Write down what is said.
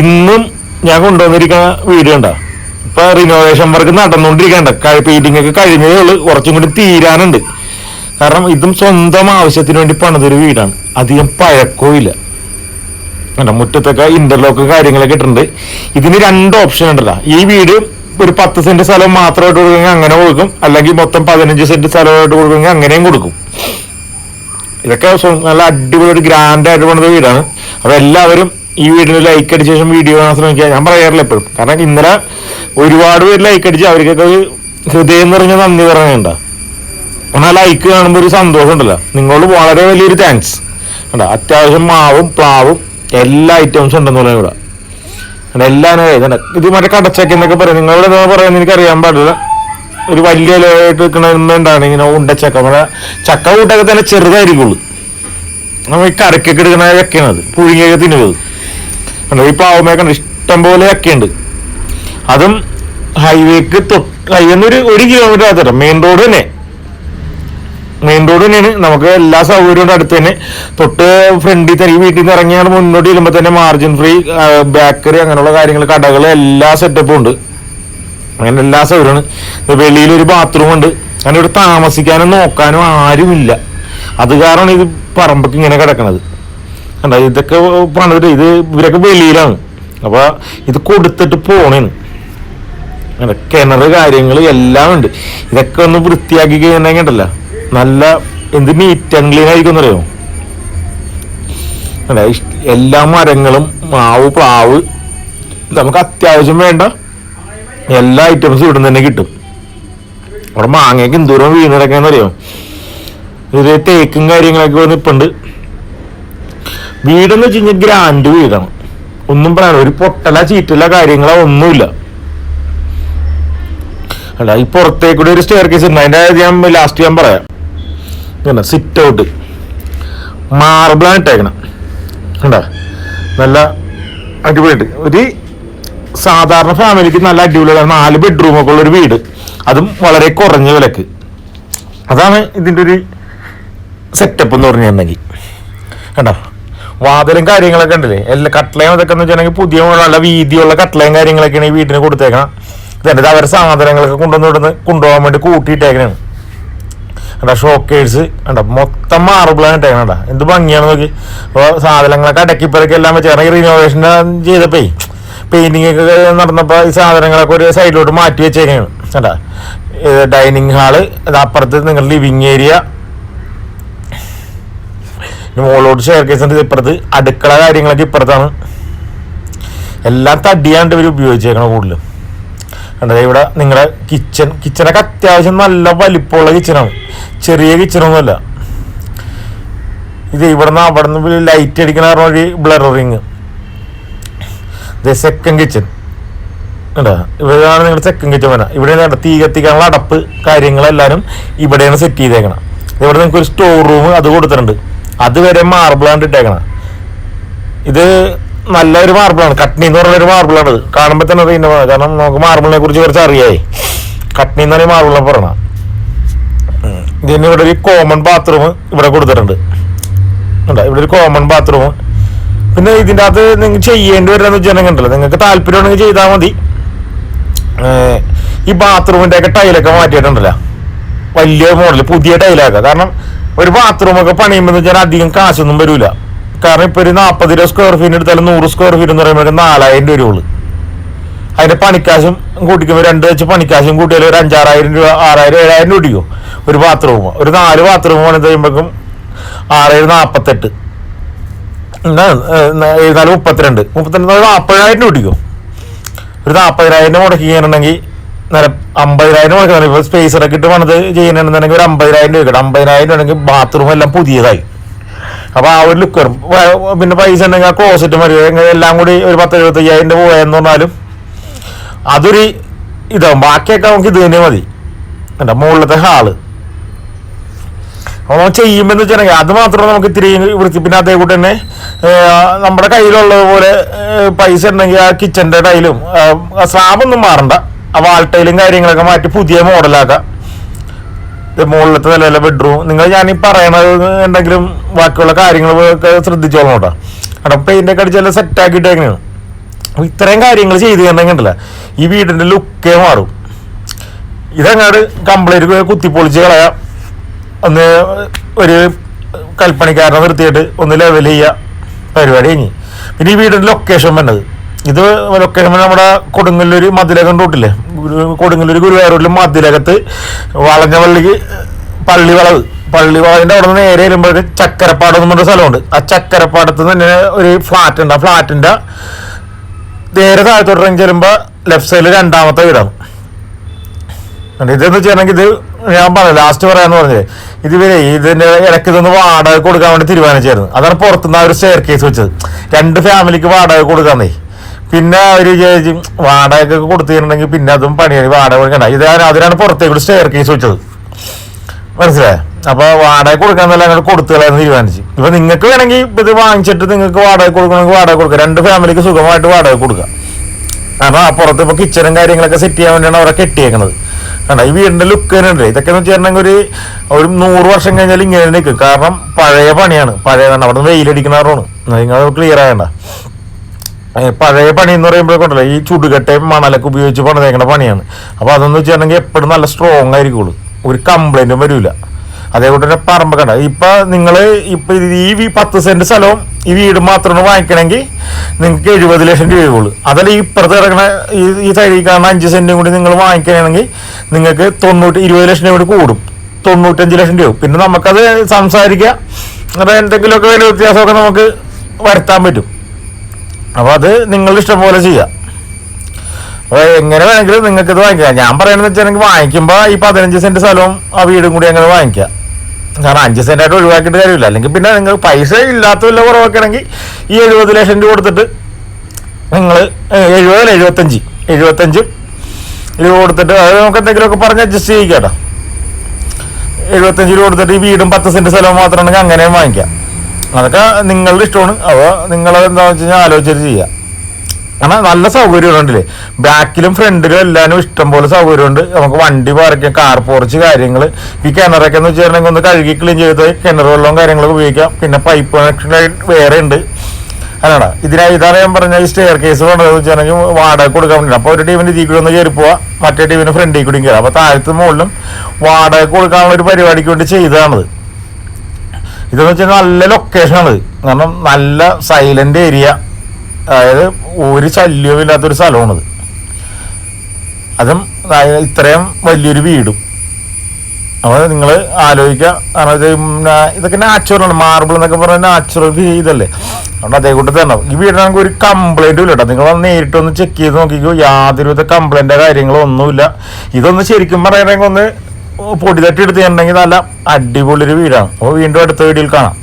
ഇന്നും ഞാൻ കൊണ്ടുവന്നിരിക്കുന്ന വീഡിയോ ഉണ്ടോ ഇപ്പൊ റിനോവേഷൻ വർക്ക് നടന്നുകൊണ്ടിരിക്കണ്ട പെയിന്റിംഗ് ഒക്കെ കഴിഞ്ഞതേ ഉള്ളൂ. കുറച്ചും കൂടി തീരാനുണ്ട്. കാരണം ഇതും സ്വന്തം ആവശ്യത്തിന് വേണ്ടി പണിതൊരു വീടാണ്. അധികം പഴക്കവും കണ്ടോ? മുറ്റത്തൊക്കെ ഇന്റർലോക്ക് കാര്യങ്ങളൊക്കെ ഇട്ടിട്ടുണ്ട്. ഇതിന് രണ്ട് ഓപ്ഷൻ ഉണ്ടല്ലോ. ഈ വീട് ഒരു പത്ത് സെന്റ് സ്ഥലം മാത്രമായിട്ട് കൊടുക്കുമെങ്കിൽ അങ്ങനെ കൊടുക്കും. അല്ലെങ്കിൽ മൊത്തം പതിനഞ്ച് സെന്റ് സ്ഥലമായിട്ട് കൊടുക്കുമെങ്കിൽ അങ്ങനെയും കൊടുക്കും. ഇതൊക്കെ നല്ല അടിപൊളി ഒരു ഗ്രാൻഡ് ആയിട്ട് പണിത വീടാണ്. അപ്പൊ എല്ലാവരും ഈ വീഡിയോ ലൈക്ക് അടിച്ച ശേഷം വീഡിയോ കാണാൻ ശ്രമിക്കുക. ഞാൻ പറയാറില്ല എപ്പോഴും. കാരണം ഇന്നലെ ഒരുപാട് പേര് ലൈക്ക് അടിച്ച് അവർക്കൊക്കെ ഒരു ഹൃദയം നിറഞ്ഞ നന്ദി പറയുന്നുണ്ട് എന്നാൽ ലൈക്ക് കാണുമ്പോൾ ഒരു സന്തോഷം ഉണ്ടല്ലോ. നിങ്ങളോട് വളരെ വലിയൊരു താങ്ക്സ് കണ്ടോ? അത്യാവശ്യം മാവും പ്ലാവും എല്ലാ ഐറ്റംസും ഉണ്ടെന്ന് പറയാം ഇവിടെ. എല്ലാം. ഇത് മറ്റേ കടച്ചക്ക എന്നൊക്കെ പറയും. നിങ്ങളുടെ എന്താ പറയുന്നത് എനിക്ക് അറിയാൻ പാടില്ല. ഒരു വലിയ ഇലയായിട്ട് നിൽക്കണമെന്നുണ്ടാണ് ഇങ്ങനെ ഉണ്ടച്ചക്ക. നമ്മുടെ ചക്ക കൂട്ടൊക്കെ തന്നെ ചെറുതായിരിക്കുള്ളൂ. നമ്മൾ ഈ കരക്കൊക്കെ എടുക്കണ ചക്കയാണ് അത്. പുഴുങ്ങിയൊക്കെ തിന്നുന്നത്. കണ്ടോ? ഈ പാവമേ കണ്ടോ? ഇഷ്ടം പോലെ ഉണ്ട് അതും ഹൈവേക്ക് തൊട്ട് ഒരു ഒരു കിലോമീറ്റർ അകത്തരം മെയിൻ റോഡ് തന്നെ. മെയിൻ റോഡ് തന്നെയാണ്. നമുക്ക് എല്ലാ സൗകര്യവും അടുത്ത് തന്നെ. തൊട്ട് ഫ്രണ്ടിൽ തന്നെ ഈ വീട്ടിൽ നിന്ന് ഇറങ്ങിയാൽ മുന്നോട്ട് ചെല്ലുമ്പോൾ തന്നെ മാർജിൻ ഫ്രീ ബേക്കറി അങ്ങനെയുള്ള കാര്യങ്ങൾ കടകൾ എല്ലാ സെറ്റപ്പും ഉണ്ട്. അങ്ങനെ എല്ലാ സൗകര്യമാണ്. വെളിയിൽ ഒരു ബാത്റൂം ഉണ്ട്. അങ്ങനെ ഇവിടെ താമസിക്കാനും നോക്കാനും ആരുമില്ല. അത് കാരണമാണ് ഇത് പറമ്പൊക്കെ ഇങ്ങനെ കിടക്കണത്. കണ്ടോ ഇതൊക്കെ പണിതിട്ട് ഇത് ഇവരൊക്കെ വെളിയിലാണ്. അപ്പൊ ഇത് കൊടുത്തിട്ട് പോണേന്ന് കിണറ് കാര്യങ്ങൾ എല്ലാം ഉണ്ട്. ഇതൊക്കെ ഒന്ന് വൃത്തിയാക്കി കഴിഞ്ഞിട്ടുണ്ടെങ്കിൽ ഉണ്ടല്ല നല്ല എന്ത് നീറ്റ് ആൻഡ് ക്ലീൻ ആയിരിക്കും അല്ല എല്ലാ മരങ്ങളും മാവ് പ്ലാവ് നമുക്ക് അത്യാവശ്യം വേണ്ട. എല്ലാ ഐറ്റംസും ഇവിടെ തന്നെ കിട്ടും. അവിടെ മാങ്ങയ്ക്ക് എന്തോരം വീണിടക്കാന്ന് കിടക്കാന്നറിയോ? ഇത് തേക്കും കാര്യങ്ങളൊക്കെ വന്ന് ഇപ്പുണ്ട് വീടെന്ന് വെച്ച് കഴിഞ്ഞാൽ ഗ്രാൻഡ് വീടാണ്. ഒന്നും പറയാനില്ല ഒരു പൊട്ടല ചീറ്റല കാര്യങ്ങളോ ഒന്നുമില്ല. അല്ല ഈ പുറത്തേക്കൂടെ ഒരു സ്റ്റെയർ കേസ് ഉണ്ട്. അതിന്റെ ഞാൻ ലാസ്റ്റ് ഞാൻ പറയാം. പിന്നെ സിറ്റ് ഔട്ട് മാർബിളാണ് ഇട്ടേക്കണം. കണ്ടാ? നല്ല അടിപൊളിയായിട്ട് ഒരു സാധാരണ ഫാമിലിക്ക് നല്ല അടിപൊളിയാണ് നാല് ബെഡ്റൂമൊക്കെ ഉള്ള ഒരു വീട്. അതും വളരെ കുറഞ്ഞ വിലക്ക്. അതാണ് ഇതിന്റെ ഒരു സെറ്റപ്പ് എന്ന് പറഞ്ഞിട്ടുണ്ടെങ്കിൽ. കണ്ടോ? വാതിലും കാര്യങ്ങളൊക്കെ ഉണ്ടല്ലേ? എല്ലാ കട്ട്ലയും അതൊക്കെ എന്ന് വെച്ചിട്ടുണ്ടെങ്കിൽ പുതിയ നല്ല വീതിയുള്ള കട്ട്ലയും കാര്യങ്ങളൊക്കെയാണ് ഈ വീട്ടിന് കൊടുത്തേക്കണം. ഇതെന്റെ ഇത് അവരുടെ സാധനങ്ങളൊക്കെ കൊണ്ടുവന്ന് ഇവിടുന്ന് കൊണ്ടുപോകാൻ വേണ്ടി കൂട്ടിയിട്ടേക്കണാണ് കണ്ടാ ഷോക്കേഴ്സ് കണ്ട മൊത്തം മാർബിളാണ് ഇട്ടേക്കണം എന്ത് ഭംഗിയാണ് നോക്കി. അപ്പോൾ സാധനങ്ങളൊക്കെ അടക്കിപ്പറക്കി എല്ലാം വെച്ചാൽ റിനോവേഷൻ ചെയ്തപ്പോ പെയിന്റിംഗ് ഒക്കെ നടന്നപ്പോൾ ഈ സാധനങ്ങളൊക്കെ ഒരു സൈഡിലോട്ട് മാറ്റി വെച്ചേക്കാണ്. കണ്ടാ ഡൈനിങ് ഹാൾ അപ്പുറത്ത് നിങ്ങളുടെ ലിവിങ് ഏരിയ മുകളിലോട്ട് ഷെയർ കേസ് ഉണ്ട് ഇപ്പുറത്ത്. അടുക്കള കാര്യങ്ങളൊക്കെ ഇപ്പുറത്താണ്. എല്ലാം തടിയാണ്ട് ഇവർ ഉപയോഗിച്ചേക്കണം കൂടുതലും. കണ്ടത് ഇവിടെ നിങ്ങളുടെ കിച്ചൺ കിച്ചണൊക്കെ അത്യാവശ്യം നല്ല വലിപ്പമുള്ള കിച്ചണാണ് ചെറിയ കിച്ചണൊന്നുമല്ല ഇത് ഇവിടെ നിന്ന് അവിടെ നിന്ന് ലൈറ്റ് അടിക്കണ ഒരു ബ്ലറിങ് ഇത് സെക്കൻഡ് കിച്ചൺ കണ്ടോ ഇവിടെയാണ് നിങ്ങളുടെ സെക്കൻഡ് കിച്ചൺ വരാം ഇവിടെ തീ കത്തിക്കാനുള്ള അടപ്പ് കാര്യങ്ങളെല്ലാവരും ഇവിടെയാണ് സെറ്റ് ചെയ്തേക്കണം. ഇവിടെ നിങ്ങൾക്ക് ഒരു സ്റ്റോർ റൂം അത് കൊടുത്തിട്ടുണ്ട്. അതുവരെ മാർബിളാണ് ഇട്ടേക്കണം. ഇത് നല്ലൊരു മാർബിളാണ്. കട്നി എന്ന് പറഞ്ഞൊരു മാർബിളാണ് ഇത്. കാണുമ്പോൾ തന്നെ അറിയുന്ന കാരണം നമുക്ക് മാർബിളിനെ കുറിച്ച് കുറച്ച് അറിയായി. കട്നി എന്ന് പറഞ്ഞാൽ മാർബിളിനെ പറയണം. ഇതിന് ഇവിടെ ഒരു കോമൺ ബാത്റൂം ഇവിടെ കൊടുത്തിട്ടുണ്ട്. ഇവിടെ ഒരു കോമൺ ബാത്റൂം പിന്നെ ഇതിന്റെ അകത്ത് നിങ്ങൾ ചെയ്യേണ്ടി വരുന്ന വെച്ചിട്ടുണ്ടെങ്കിൽ ഉണ്ടല്ലോ നിങ്ങൾക്ക് താല്പര്യമുണ്ടെങ്കിൽ ചെയ്താൽ മതി. ഈ ബാത്റൂമിന്റെയൊക്കെ ടൈലൊക്കെ മാറ്റിയിട്ടുണ്ടല്ലോ. വലിയ മോഡൽ പുതിയ ടൈലാക്കുക കാരണം ഒരു ബാത്റൂം ഒക്കെ പണിയുമ്പോൾ വെച്ചാൽ അധികം കാശൊന്നും വരില്ല കാരണം ഇപ്പൊ ഒരു നാൽപ്പത് രൂപ സ്ക്വയർ ഫീറ്റ് എടുത്താലും നൂറ് സ്ക്വയർ ഫീറ്റ് എന്ന് പറയുമ്പോൾ നാലായിരം രൂപ ഉള്ളു അതിന്റെ പണിക്കാശും കൂട്ടിക്കുമ്പോൾ രണ്ട് വെച്ച് പണിക്കാശും കൂട്ടിയാൽ ഒരു അഞ്ചാറായിരം രൂപ ആറായിരം ഏഴായിരം രൂപ ഇടിക്കും ഒരു ബാത്റൂം ഒരു നാല് ബാത്റൂം പണി കഴിയുമ്പോഴേക്കും ആറേഴ് നാൽപ്പത്തെട്ട് നാല് മുപ്പത്തിരണ്ട്. മുപ്പത്തിരണ്ട് നാൽപ്പതിനായിരം രൂപ ഇടിക്കും ഒരു നാൽപ്പതിനായിരം മുടക്കി നേരെ അമ്പതിനായിരം കൊടുക്കണം. ഇപ്പൊ സ്പേസറൊക്കെ ഇട്ട് പണിത് ചെയ്യണമെന്നുണ്ടെങ്കിൽ ഒരു അമ്പതിനായിരം രൂപ കിട്ടും അമ്പതിനായിരം ഉണ്ടെങ്കിൽ ബാത്റൂം എല്ലാം പുതിയതായി. അപ്പൊ ആ ഒരു ലുക്ക് വരും. പിന്നെ പൈസ ഉണ്ടെങ്കിൽ ആ ക്ലോസറ്റ് മതി. എല്ലാം കൂടി ഒരു പത്ത് എഴുപത്തയ്യായിരം രൂപ പോയെന്ന് പറഞ്ഞാലും അതൊരു ഇതാവും. ബാക്കിയൊക്കെ നമുക്ക് ഇത് തന്നെ മതി. എന്റെ മുകളിലത്തെ ഹാൾ അപ്പോൾ ചെയ്യുമ്പോൾ എന്ന് വെച്ചിട്ടുണ്ടെങ്കിൽ അത് മാത്രമേ നമുക്ക് ഇത്തിരി വൃത്തി പിന്നെ അതേ കൂടെ തന്നെ നമ്മുടെ കയ്യിലുള്ളത് പോലെ പൈസ ഉണ്ടെങ്കിൽ ആ കിച്ചന്റെ ടൈലും സ്ലാബൊന്നും മാറണ്ട. ആ വാൾട്ടയിലും കാര്യങ്ങളൊക്കെ മാറ്റി പുതിയ മോഡലാക്കാം മുകളിലത്തെ നിലയിലെ ബെഡ്റൂം നിങ്ങൾ ഞാൻ ഈ പറയണത് എന്തെങ്കിലും ബാക്കിയുള്ള കാര്യങ്ങൾ ശ്രദ്ധിച്ചോളൂ കേട്ടോ. അവിടെ പെയിന്റൊക്കെ അടിച്ചെല്ലാം സെറ്റ് ആക്കിയിട്ടേക്കാണ് അപ്പൊ ഇത്രയും കാര്യങ്ങൾ ചെയ്ത് കഴിഞ്ഞിട്ടുണ്ടല്ല ഈ വീടിന്റെ ലുക്കേ മാറും. ഇതങ്ങാട് കംപ്ലൈന്റ് കുത്തിപ്പൊളിച്ച് കളയാം. ഒന്ന് ഒരു കൽപ്പണിക്കാരനെ നിർത്തിയിട്ട് ഒന്ന് ലെവൽ ചെയ്യുക പരിപാടി കഴിഞ്ഞ്. പിന്നെ ഈ വീടിന്റെ ലൊക്കേഷൻ വന്നത് ഇത് ലൊക്കേഷൻ നമ്മുടെ കൊടുങ്ങല്ലൂർ മതിലകം റൂട്ടില്ലേ? കൊടുങ്ങല്ലൂർ ഗുരുവായൂരിലും മതിലകത്ത് വളഞ്ഞ പള്ളിക്ക് പള്ളി വളവ്. പള്ളി വളവിന്റെ അവിടെ നിന്ന് നേരെ വരുമ്പോഴേക്ക് ചക്കരപ്പാടം എന്ന് പറഞ്ഞ സ്ഥലമുണ്ട്. ആ ചക്കരപ്പാടത്ത് തന്നെ ഒരു ഫ്ലാറ്റ് ഉണ്ട്. ആ ഫ്ലാറ്റിന്റെ നേരെ താഴത്തോട്ട് ഇറങ്ങി ചെല്ലുമ്പോൾ ലെഫ്റ്റ് സൈഡിൽ രണ്ടാമത്തെ വീടാണ്. ഇതെന്ന് വെച്ചിട്ടുണ്ടെങ്കിൽ ഇത് ഞാൻ പറഞ്ഞു ലാസ്റ്റ് പറയാന്ന് പറഞ്ഞത് ഇത് വരെ ഇതിന്റെ ഇടയ്ക്ക് ഇതൊന്ന് വാടക കൊടുക്കാൻ വേണ്ടി തീരുമാനിച്ചായിരുന്നു. അതാണ് പുറത്തുനിന്ന് ആ ഒരു സ്റ്റെയർ കേസ് വെച്ചത്. രണ്ട് ഫാമിലിക്ക് വാടക കൊടുക്കാന്നേ. പിന്നെ അവർ ചേച്ചി വാടക ഒക്കെ കൊടുത്തിട്ടുണ്ടെങ്കിൽ പിന്നെ അതും പണിയാണ് വാടക കൊടുക്കണ്ട. ഇത് അതിനാണ് പുറത്തേക്ക് സ്റ്റെയർ കേസ് വെച്ചത്. മനസ്സിലായോ? അപ്പൊ വാടക കൊടുക്കാന്നല്ല അങ്ങനെ കൊടുത്തുകളാന്ന് തീരുമാനിച്ചു. ഇപ്പൊ നിങ്ങൾക്ക് വേണമെങ്കിൽ ഇത് വാങ്ങിച്ചിട്ട് നിങ്ങൾക്ക് വാടക കൊടുക്കണമെങ്കിൽ വാടക കൊടുക്കാം രണ്ട് ഫാമിലിക്ക് സുഖമായിട്ട് വാടക കൊടുക്കാം കാരണം അപ്പുറത്ത് പുറത്ത് ഇപ്പൊ കിച്ചണും കാര്യങ്ങളൊക്കെ സെറ്റ് ചെയ്യാൻ വേണ്ടിയാണ് അവരെ കെട്ടിയേക്കുന്നത് കണ്ട? ഈ വീടിന്റെ ലുക്ക് തന്നെ ഉണ്ട് ഇതൊക്കെ എന്ന് വെച്ചിട്ടുണ്ടെങ്കിൽ ഒരു ഒരു നൂറ് വർഷം കഴിഞ്ഞാൽ ഇങ്ങനെ നിൽക്കും. കാരണം പഴയ പണിയാണ്. പഴയതാണ്. അവിടെ നിന്ന് വെയിലടിക്കണവരാണ് നിങ്ങൾ ക്ലിയർ ആയണ്ട ഏ, പഴയ പണി എന്ന് പറയുമ്പോഴേക്കുണ്ടല്ലോ ഈ ചുടുകട്ടയും മണലൊക്കെ ഉപയോഗിച്ച് പണിതേക്കുന്ന പണിയാണ്. അപ്പോൾ അതെന്ന് വെച്ചിട്ടുണ്ടെങ്കിൽ എപ്പോഴും നല്ല സ്ട്രോങ് ആയിരിക്കുള്ളൂ. ഒരു കംപ്ലൈന്റും വരില്ല അതേപോലെ തന്നെ പറമ്പ് കണ്ട ഇപ്പം നിങ്ങൾ ഇപ്പം ഈ പത്ത് സെന്റ് സ്ഥലവും ഈ വീട് മാത്രമാണ് വാങ്ങിക്കണമെങ്കിൽ നിങ്ങൾക്ക് എഴുപത് ലക്ഷം രൂപയുള്ളൂ അതല്ല ഈ ഇപ്പുറത്ത് ഇറങ്ങണ ഈ ഈ സൈഡിൽ കാണുന്ന അഞ്ച് സെന്റും കൂടി നിങ്ങൾ വാങ്ങിക്കുകയാണെങ്കിൽ നിങ്ങൾക്ക് തൊണ്ണൂറ്റി ഇരുപത് ലക്ഷം രൂപ കൂടി. കൂടും തൊണ്ണൂറ്റഞ്ച് ലക്ഷം രൂപ പിന്നെ നമുക്കത് സംസാരിക്കാം. അപ്പോൾ എന്തെങ്കിലുമൊക്കെ വില വ്യത്യാസമൊക്കെ നമുക്ക് വരുത്താൻ പറ്റും. അപ്പോൾ അത് നിങ്ങളുടെ ഇഷ്ടം പോലെ ചെയ്യാം. അപ്പോൾ എങ്ങനെ വേണമെങ്കിലും നിങ്ങൾക്ക് ഇത് വാങ്ങിക്കാം. ഞാൻ പറയുന്നത് വെച്ചിട്ടുണ്ടെങ്കിൽ വാങ്ങിക്കുമ്പോൾ ഈ പതിനഞ്ച് സെന്റ് സ്ഥലവും ആ വീടും കൂടി അങ്ങനെ വാങ്ങിക്കാം. കാരണം അഞ്ച് സെന്റ് ആയിട്ട് ഒഴിവാക്കിയിട്ട് കാര്യമില്ല. അല്ലെങ്കിൽ പിന്നെ നിങ്ങൾ പൈസ ഇല്ലാത്ത വല്ല കുറവൊക്കെയാണെങ്കിൽ ഈ എഴുപത് ലക്ഷം രൂപ കൊടുത്തിട്ട് നിങ്ങൾ എഴുപതല്ല എഴുപത്തഞ്ച്. എഴുപത്തഞ്ചും രൂപ കൊടുത്തിട്ട് അത് നമുക്ക് എന്തെങ്കിലുമൊക്കെ പറഞ്ഞ് അഡ്ജസ്റ്റ് ചെയ്യിക്കാട്ടോ എഴുപത്തഞ്ച് രൂപ കൊടുത്തിട്ട് ഈ വീടും പത്ത് സെന്റ് സ്ഥലവും മാത്രമാണെങ്കിൽ അങ്ങനെയും വാങ്ങിക്കാം. അതൊക്കെ നിങ്ങളുടെ ഇഷ്ടമാണ്. അവ നിങ്ങൾ എന്താണെന്ന് വെച്ച് കഴിഞ്ഞാൽ ആലോചിച്ചിട്ട് ചെയ്യാം. കാരണം നല്ല സൗകര്യമുണ്ടല്ലേ ബാക്കിലും ഫ്രണ്ടിലും എല്ലാവരും ഇഷ്ടം പോലെ സൗകര്യമുണ്ട്. നമുക്ക് വണ്ടി പാർക്കാം കാർ പോർച്ച് കാര്യങ്ങൾ ഈ കിണറൊക്കെ എന്ന് വെച്ചിട്ടുണ്ടെങ്കിൽ ഒന്ന് കഴുകി ക്ലീൻ ചെയ്ത് കിണർ വെള്ളവും കാര്യങ്ങളൊക്കെ ഉപയോഗിക്കാം. പിന്നെ പൈപ്പ് കണക്ഷൻ വേറെ ഉണ്ട്. അതാണ്. ഇതിനായി ഇതാണ് ഞാൻ പറഞ്ഞ ഈ സ്റ്റെയർ കേസ് വേണ്ടത് വെച്ചിട്ടുണ്ടെങ്കിൽ വാടക കൊടുക്കാൻ വേണ്ടി അപ്പോൾ ഒരു ടീമിന് ഇതിൽ കൂടി ഒന്ന് കയറി പോവാ. മറ്റേ ടീമിന് ഫ്രണ്ടിൽ കൂടി കയറാം അപ്പോൾ താഴത്ത് മുകളിലും വാടക കൊടുക്കാനുള്ള ഒരു പരിപാടിക്ക് വേണ്ടി ചെയ്തതാണത്. ഇതെന്ന് വെച്ചാൽ നല്ല ലൊക്കേഷനാണ് കാരണം നല്ല സൈലന്റ് ഏരിയ അതായത് ഒരു ശല്യവും ഇല്ലാത്തൊരു സ്ഥലമാണിത് അതും. ഇത്രയും വലിയൊരു വീടും. അപ്പോൾ നിങ്ങൾ ആലോചിക്കുക കാരണം ഇതൊക്കെ നാച്ചുറലാണ് മാർബിൾ എന്നൊക്കെ പറഞ്ഞാൽ നാച്ചുറൽ ഇതല്ലേ. അതുകൊണ്ട് അതേ കൂട്ടി തന്നെ. ഈ വീടിനാണെങ്കിൽ ഒരു കംപ്ലൈന്റും ഇല്ല കേട്ടോ നിങ്ങൾ നേരിട്ട് ഒന്ന് ചെക്ക് ചെയ്ത് നോക്കിക്കോ. യാതൊരുവിധ കംപ്ലൈന്റോ കാര്യങ്ങളോ ഒന്നുമില്ല ഇതൊന്ന് ശരിക്കും പറയണമെങ്കിൽ ഒന്ന് പൊടി തട്ടി ചെയ്യണമെങ്കിൽ നല്ല അടിപൊളി ഒരു വീടാണ് അപ്പോൾ വീണ്ടും അടുത്ത വീഡിയോയിൽ കാണാം.